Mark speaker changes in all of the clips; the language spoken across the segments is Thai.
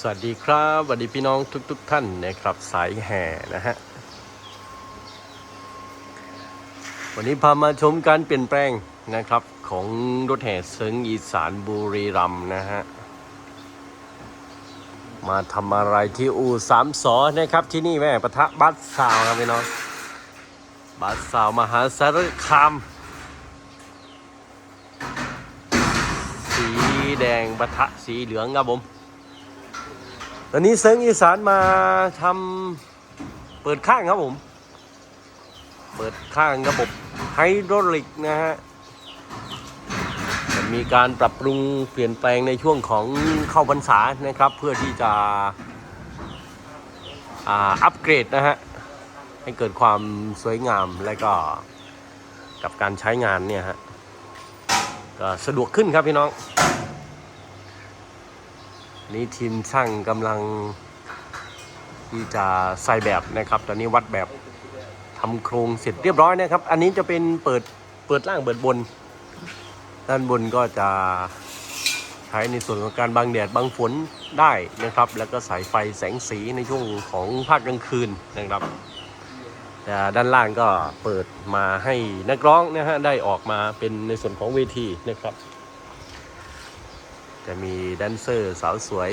Speaker 1: สวัสดีครับสวัสดีพี่น้องทุกๆทท่านนะครับสายแห่นะฮะวันนี้พามาชมการเปลี่ยนแปลงนะครับของรถแห่เซิงอีสานบุรีรัมนะฮะมาทำอะไรที่อู่สามสอนะครับที่นี่แม่ปะทะบัสซาวครับพี่น้องบัสซาวมหาสารคามสีแดงปะทะสีเหลืองครับผม ตอนนี้เซิงอีสานมาทำเปิดข้างครับผม เปิดข้างระบบไฮดรอลิกนะฮะมีการปรับปรุงเปลี่ยนแปลงในช่วงของเข้าพรรษานะครับ เพื่อที่จะอ,อัปเกรดนะฮะ ให้เกิดความสวยงามและก็กับการใช้งานเนี่ยฮะ ก็สะดวกขึ้นครับพี่น้อง นี่ทีมช่างกำลังที่จะใส่แบบนะครับ ตอนนี้วัดแบบทำโครงเสร็จเรียบร้อยนะครับ อันนี้จะเป็นเปิดเปิดล่างเปิดบน ด้านบนก็จะใช้ในส่วนของการบังแดดบังฝนได้นะครับ แล้วก็สายไฟแสงสีในช่วงของภาคกลางคืนนะครับแต่ด้านล่างก็เปิดมาให้นักร้องนะฮะได้ออกมาเป็นในส่วนของเวทีนะครับ จะมีแดนเซอร์สาวสวย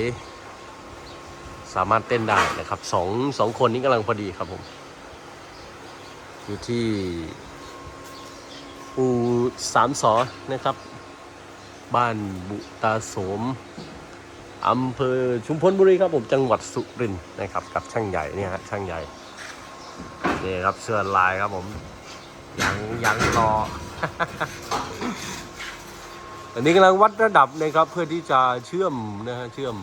Speaker 1: สามารถเต้นได้นะครับสองสองคนนี้กำลังพอดีครับผม อยู่ที่อูสามสอนะครับ บ้านบุตาโสมอำเภอชุมพลบุรีครับผมจังหวัดสุรินทร์นะครับ กับช่างใหญ่เนี่ยฮะช่างใหญ่นี่ครับเสื้อลายครับผมยังยังรอ อันนี้กำลังวัดระดับนะครับเพื่อที่จะเชื่อมนะฮะเชื่อม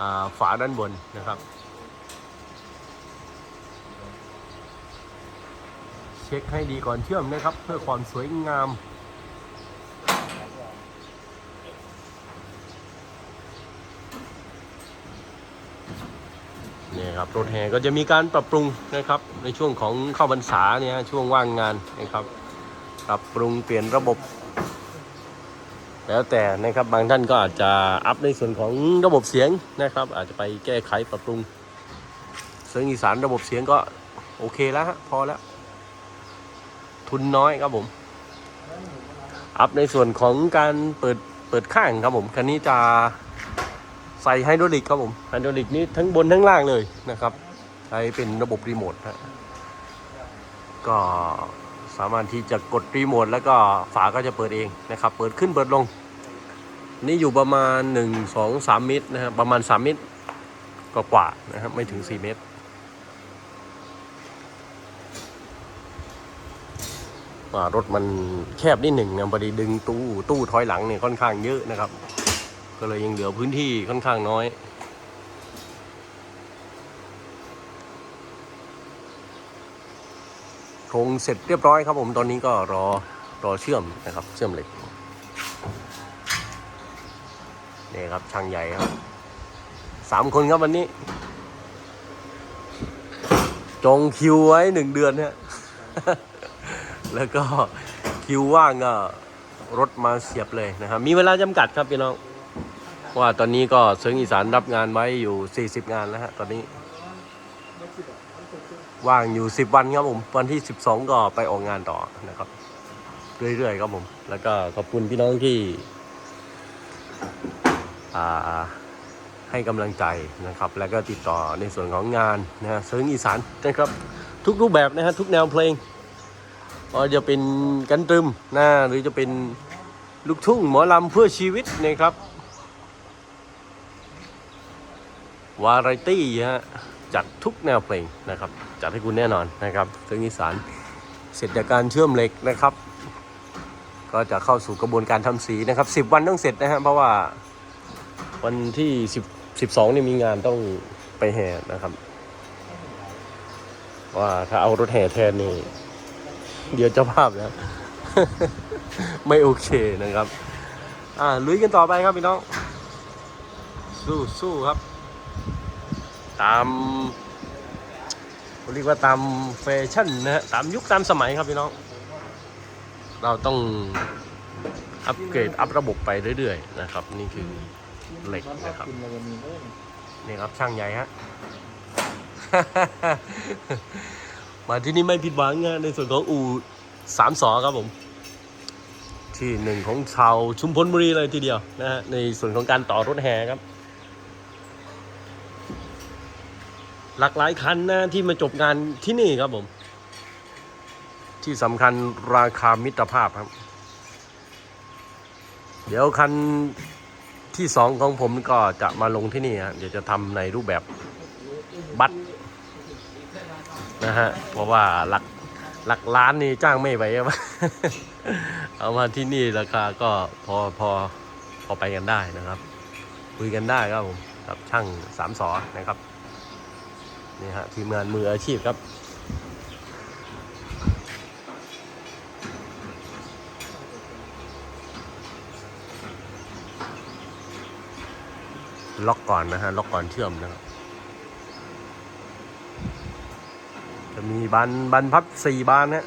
Speaker 1: อฝาด้านบนนะครับ เช็คให้ดีก่อนเชื่อมนะครับ เพื่อความสวยงามนี่ครับรถแห่ก็จะมีการปรับปรุงนะครับ ในช่วงของเข้าพรรษาเนี่ยช่วงว่างงานนะครับ ปรับปรุงเปลี่ยนระบบ แล้วแต่นะครับบางท่านก็อาจจะอัพในส่วนของระบบเสียงนะครับ อาจจะไปแก้ไขปรับปรุงเสียงอีสานระบบเสียงก็โอเคแล้วฮะพอแล้ว ทุนน้อยครับผม อัพในส่วนของการเปิดเปิดข้างครับผมคันนี้จะใส่ไฮดรอลิกครับผมไฮดรอลิกนี้ทั้งบนทั้งล่างเลยนะครับใช้เป็นระบบรีโมทฮะก็สามารถที่จะกดรีโมทแล้วก็ฝาก็จะเปิดเองนะครับ เปิดขึ้นเปิดลง นี่อยู่ประมาณ 1 2 3เมตรนะครับประมาณ 3 เมตรกว่าๆนะครับไม่ถึง 4 เมตรว่ารถมันแคบนิดหนึ่งนะพอดีดึงตู้ตู้ถอยหลังเนี่ยค่อนข้างเยอะนะครับ ก็เลยยังเหลือพื้นที่ค่อนข้างน้อยโครงเสร็จเรียบร้อยครับผมตอนนี้ก็รอรอเชื่อมนะครับ เชื่อมเหล็ก นี่ครับช่างใหญ่ครับสามคนครับวันนี้ จองคิวไว้หนึ่งเดือนเนี่ยแล้วก็คิวว่างก็รถมาเสียบเลยนะครับ มีเวลาจำกัดครับพี่น้องว่าตอนนี้ก็เซิงอีสานรับงานไว้อยู่ 40 งานแล้วฮะตอนนี้ ว่างอยู่ 10 วันครับผม วันที่ 12 ก็ไปออกงานต่อนะครับ เรื่อยๆครับผม แล้วก็ขอบคุณพี่น้องที่ ให้กำลังใจนะครับ แล้วก็ติดต่อในส่วนของงานนะฮะเซิงอีสานนะครับ ทุกรูปแบบนะฮะทุกแนวเพลงว่าจะเป็นกันตรึมนะหรือจะเป็นลูกทุ่งหมอลำเพื่อชีวิตนะครับ วาไรตี้ฮะจัดทุกแนวเพลงนะครับ จัดให้คุณแน่นอนนะครับเซิงอีสานเสร็จจากการเชื่อมเหล็กนะครับ ก็จะเข้าสู่กระบวนการทำสีนะครับ 10 วันต้องเสร็จนะฮะเพราะว่า วันที่10 12นี่มีงานต้องไปแห่นะครับ ว่าถ้าเอารถแห่แทนนี่ เดี๋ยวเจ้าภาพนะไม่โอเคนะครับ อ่าลุยกันต่อไปครับพี่น้อง สู้สู้ครับ ตามเรียกว่าตามแฟชั่นนะฮะตามยุคตามสมัยครับพี่น้อง เราต้องอัปเกรดอัประบบไปเรื่อยๆนะครับ นี่คือ เหล็กนะครับ
Speaker 2: กินอะไรวันนี้เด้อ
Speaker 1: นี่ครับช่างใหญ่ฮะ มาที่นี่ไม่ผิดหวังนะในส่วนของอู่สามสอครับผม ที่หนึ่งของชาวชุมพลบุรีเลยทีเดียวนะฮะในส่วนของการต่อรถแห่ครับ หลากหลายคันนะที่มาจบงานที่นี่ครับผม ที่สำคัญราคามิตรภาพครับ เดี๋ยวคัน ที่สองของผมก็จะมาลงที่นี่ฮะเดี๋ยวจะทำในรูปแบบบัตรนะฮะเพราะว่าหลักหลักล้านนี่จ้างไม่ไหวเอามาที่นี่ราคาก็พอพอพอไปกันได้นะครับ คุยกันได้ครับผมกับช่างสามสอนะครับนี่ฮะทีมงานมืออาชีพครับ ล็อกก่อนนะฮะ ล็อกก่อนเชื่อมนะครับ จะมีบานบานพับสี่บานนะ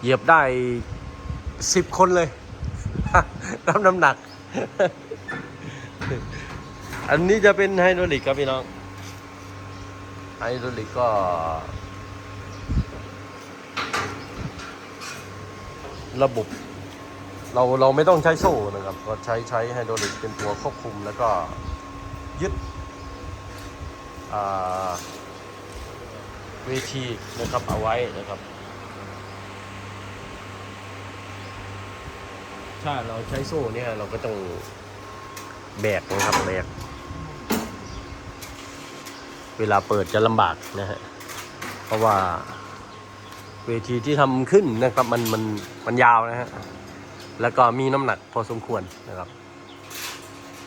Speaker 1: เหยียบได้สิบคนเลยรับน้ำหนัก อันนี้จะเป็นไฮดรอลิกครับพี่น้อง ไฮดรอลิกก็ระบบ เราเราไม่ต้องใช้โซ่นะครับ ก็ใช้ใช้ไฮดรอลิกเป็นตัวควบคุมแล้วก็ยึดเวทีนะครับเอาไว้นะครับถ้าเราใช้โซ่เนี่ยเราก็ต้องแบกนะครับแบกเวลาเปิดจะลำบากนะฮะเพราะว่าเวทีที่ทำขึ้นนะครับมันมันมันยาวนะฮะ แล้วก็มีน้ำหนักพอสมควรนะครับ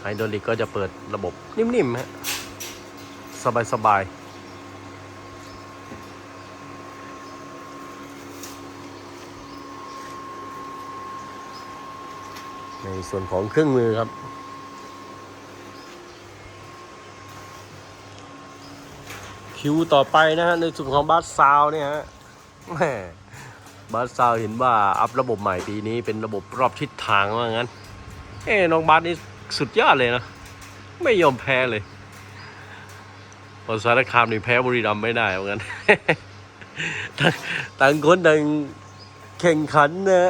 Speaker 1: ไฮดรอลิกก็จะเปิดระบบนิ่มๆฮะสบายๆในส่วนของเครื่องมือครับ คิวต่อไปนะฮะในส่วนของบัสซาวเนี่ยฮะแหม บัสซาวเห็นว่าอัพระบบใหม่ปีนี้เป็นระบบรอบทิศทางว่างั้น เอ้น้องบัสนี่สุดยอดเลยนะ ไม่ยอมแพ้เลยพอสารคามนี่แพ้บุรีรัมย์ไม่ได้ว่างั้นต่างต่างคนต่างแข่งขันนะ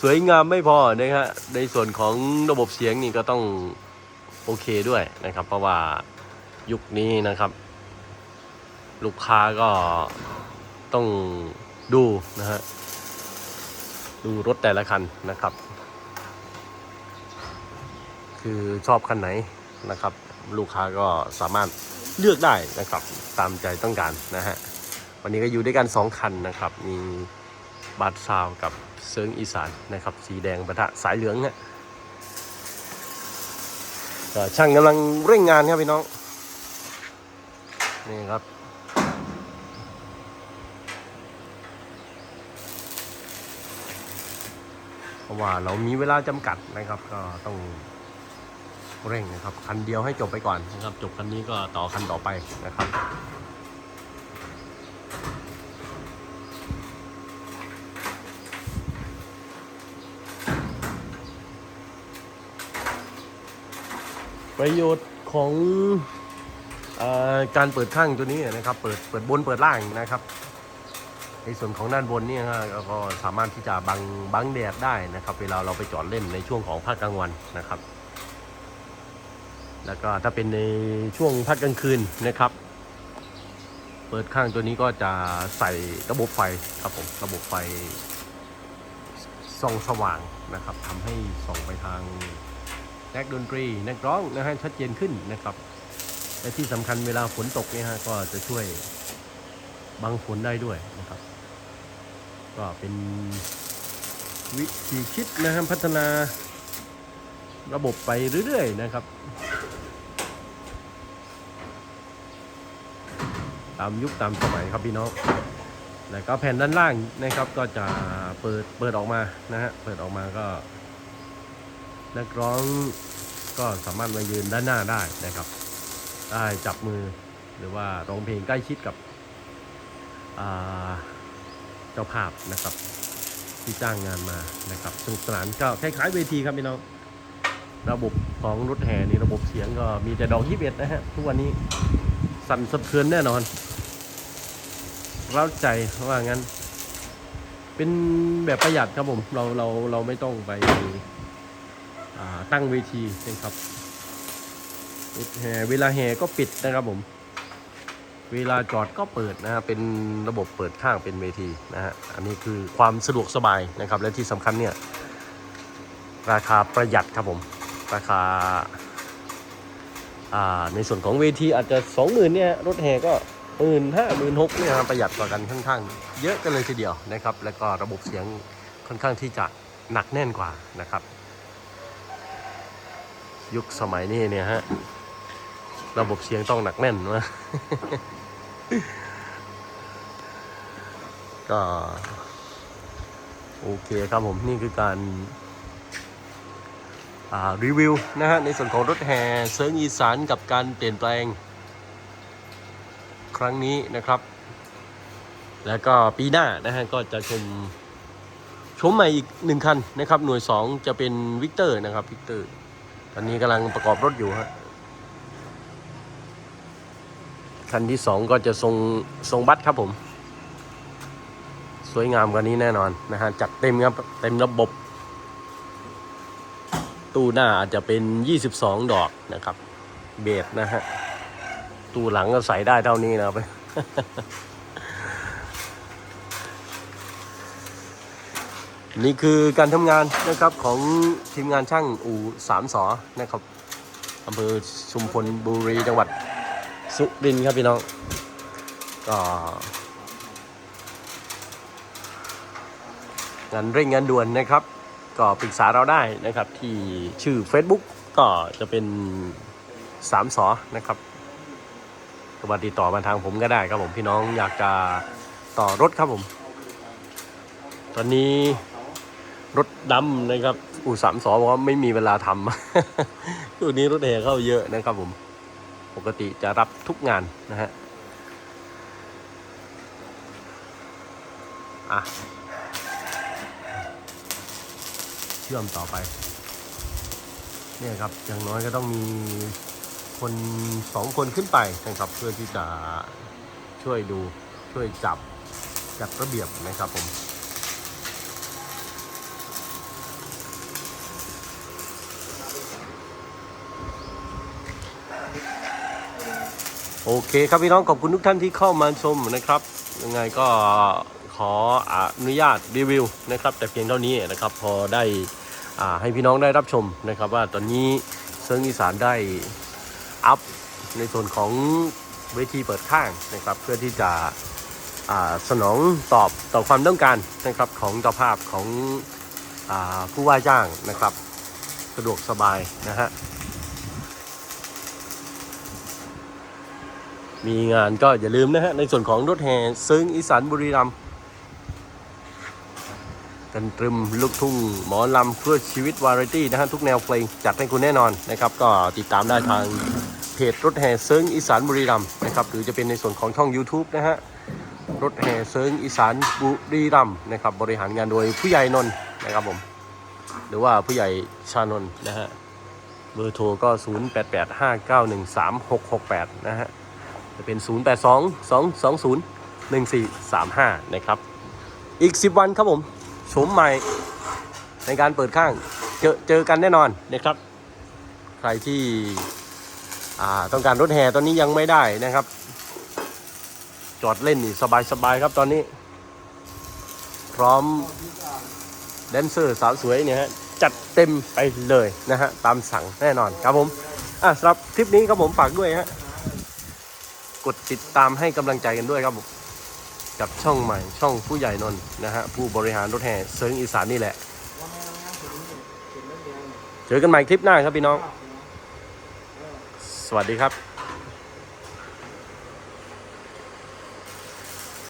Speaker 1: สวยงามไม่พอนะฮะในส่วนของระบบเสียงนี่ก็ต้องโอเคด้วยนะครับ เพราะว่ายุคนี้นะครับ ลูกค้าก็ต้อง ดูนะฮะ ดูรถแต่ละคันนะครับ คือชอบคันไหนนะครับ ลูกค้าก็สามารถเลือกได้นะครับตามใจต้องการนะฮะ วันนี้ก็อยู่ด้วยกัน 2 คันนะครับ มีบัตรซาวกับเซิงอีสานนะครับ สีแดงปะทะสายเหลืองเนี่ยช่างกำลังเร่งงานครับพี่น้อง นี่ครับ เพ ราะว่าเรามีเวลาจำกัดนะครับ ก็ต้องเร่งนะครับ คันเดียวให้จบไปก่อนนะครับ จบคันนี้ก็ต่อคันต่อไปนะครับประโยชน์ของอการเปิดข้างตัวนี้นะครับ เปิดเปิดบนเปิดล่างนะครับ ในส่วนของด้านบนเนี่ยฮะก็สามารถที่จะบังบังแดดได้นะครับ เวลาเราไปจอดเล่นในช่วงของภาคกลางวันนะครับ แล้วก็ถ้าเป็นในช่วงพักกลางคืนนะครับ เปิดข้างตัวนี้ก็จะใส่ระบบไฟครับผมระบบไฟส่องสว่างนะครับทำให้ส่องไปทางนักดนตรีนักร้องนะฮะชัดเจนขึ้นนะครับและที่สำคัญเวลาฝนตกเนี่ยฮะก็จะช่วยบังฝนได้ด้วยนะครับ ก็เป็นวิธีคิดนะครับพัฒนาระบบไปเรื่อยๆนะครับ ตามยุคตามสมัยครับพี่น้องแล้วก็แผ่นด้านล่างนะครับก็จะเปิดเปิดออกมานะฮะเปิดออกมาก็นักร้องก็สามารถมายืนด้านหน้าได้นะครับ ได้จับมือหรือว่าร้องเพลงใกล้ชิดกับอ่า เจ้าภาพนะครับ ที่จ้างงานมานะครับสนุกสนานก็คล้ายๆเวทีครับพี่น้อง ระบบของรถแห่นี่ระบบเสียงก็มีแต่ดอกยี่สิบเอ็ดนะฮะทุกวันนี้สั่นสะเทือนแน่นอนเร้าใจว่างั้น เป็นแบบประหยัดครับผมเราเราเราไม่ต้องไปตั้งเวทีนะครับรถแห่เวลาแห่ก็ปิดนะครับผม เวลาจอดก็เปิดนะฮะเป็นระบบเปิดข้างเป็นเวทีนะฮะอันนี้คือความสะดวกสบายนะครับ และที่สำคัญเนี่ย ราคาประหยัดครับผม ราคาอ่าในส่วนของเวทีอาจจะสองหมื่นเนี่ยรถแห่ก็หมื่นห้าหมื่นหกเนี่ยครับประหยัดกว่ากันค่อนข้างเยอะกันเลยทีเดียวนะครับ แล้วก็ระบบเสียงค่อนข้างที่จะหนักแน่นกว่านะครับ ยุคสมัยนี้เนี่ยฮะระบบเสียงต้องหนักแน่นวะ ก็ โอเคครับผมนี่คือการรีวิวนะฮะในส่วนของรถแห่เซิร์งอีสานกับการเปลี่ยนแปลง ครั้งนี้นะครับ แล้วก็ปีหน้านะฮะก็จะชมชมใหม่อีกหนึ่งคันนะครับ หน่วย 2 จะเป็นวิกเตอร์นะครับวิกเตอร์ ตอนนี้กำลังประกอบรถอยู่ฮะ คันที่2ก็จะทรงทรงบัสครับผม สวยงามกว่านี้แน่นอนนะฮะจัดเต็มครับเต็มระบบ ตู้หน้าอาจจะเป็น 22 ดอกนะครับ เบสนะฮะตู้หลังก็ใส่ได้เท่านี้นะครับนี่คือการทำงานนะครับของทีมงานช่างอู่สามสอนะครับอำเภอชุมพลบุรีจังหวัด สุรินทร์ครับพี่น้อง ก็ งานเร่งงานด่วนนะครับ ก็ปรึกษาเราได้นะครับ ที่ชื่อ Facebook ก็จะเป็นสามสอนะครับสวัสดีต่อมาทางผมก็ได้ครับผมพี่น้องอยากจะต่อรถครับผม ตอนนี้รถดำนะครับ อู่สามสอบอกว่าไม่มีเวลาทำ ตัวนี้รถแห่เข้าเยอะนะครับผม ปกติจะรับทุกงานนะฮะอะเชื่อมต่อไป เนี่ยครับอย่างน้อยก็ต้องมีคนสองคนขึ้นไปนะครับ เพื่อที่จะช่วยดูช่วยจับจัดระเบียบนะครับผม โอเคครับพี่น้องขอบคุณทุกท่านที่เข้ามาชมนะครับ ยังไงก็ขออนุญาตรีวิวนะครับ แต่เพียงเท่านี้นะครับพอได้อ่าให้พี่น้องได้รับชมนะครับ ว่าตอนนี้เซิร์งอีสานได้อัพในส่วนของเวทีเปิดข้างนะครับ เพื่อที่จะสนองตอบต่อความต้องการนะครับของเจ้าภาพของอผู้ว่าจ้างนะครับ สะดวกสบายนะฮะ มีงานก็อย่าลืมนะฮะ ในส่วนของรถแห่ซึ้งอีสานบุรีรัมย์กันตรึมลูกทุ่งหมอลำเพื่อชีวิตวาไรตี้นะฮะ ทุกแนวเพลงจัดให้คุณแน่นอนนะครับ ก็ติดตามได้ทางเพจรถแห่เซิงอีสานบุรีรัมย์นะครับ หรือจะเป็นในส่วนของช่อง YouTube นะฮะ รถแห่เซิงอีสานบุรีรัมย์นะครับ บริหารงานโดยผู้ใหญ่นนท์นะครับผม หรือว่าผู้ใหญ่ชานนท์นะฮะ เบอร์โทรก็ 0885913668 นะฮะ จะเป็น 0 8 2 2 2 0 1 4 3 5 นะครับ อีก 10 วันครับผมโฉมใหม่ในการเปิดข้างเจอเจอกันแน่นอนนะครับ ใครที่อ่าต้องการรถแห่ตอนนี้ยังไม่ได้นะครับ จอดเล่นนี่สบายๆครับตอนนี้ พร้อมแดนเซอร์สาวสวยเนี่ยฮะจัดเต็มไปเลยนะฮะตามสั่งแน่นอนครับผมอะสำหรับคลิปนี้ครับผมฝากด้วยฮะ กดติดตามให้กำลังใจกันด้วยครับผมกับช่องใหม่ช่องผู้ใหญ่นนท์นะฮะผู้บริหารรถแห่เซิงอีสานนี่แหละ เจอกันใหม่คลิปหน้าครับพี่น้อง สวัสดีครับ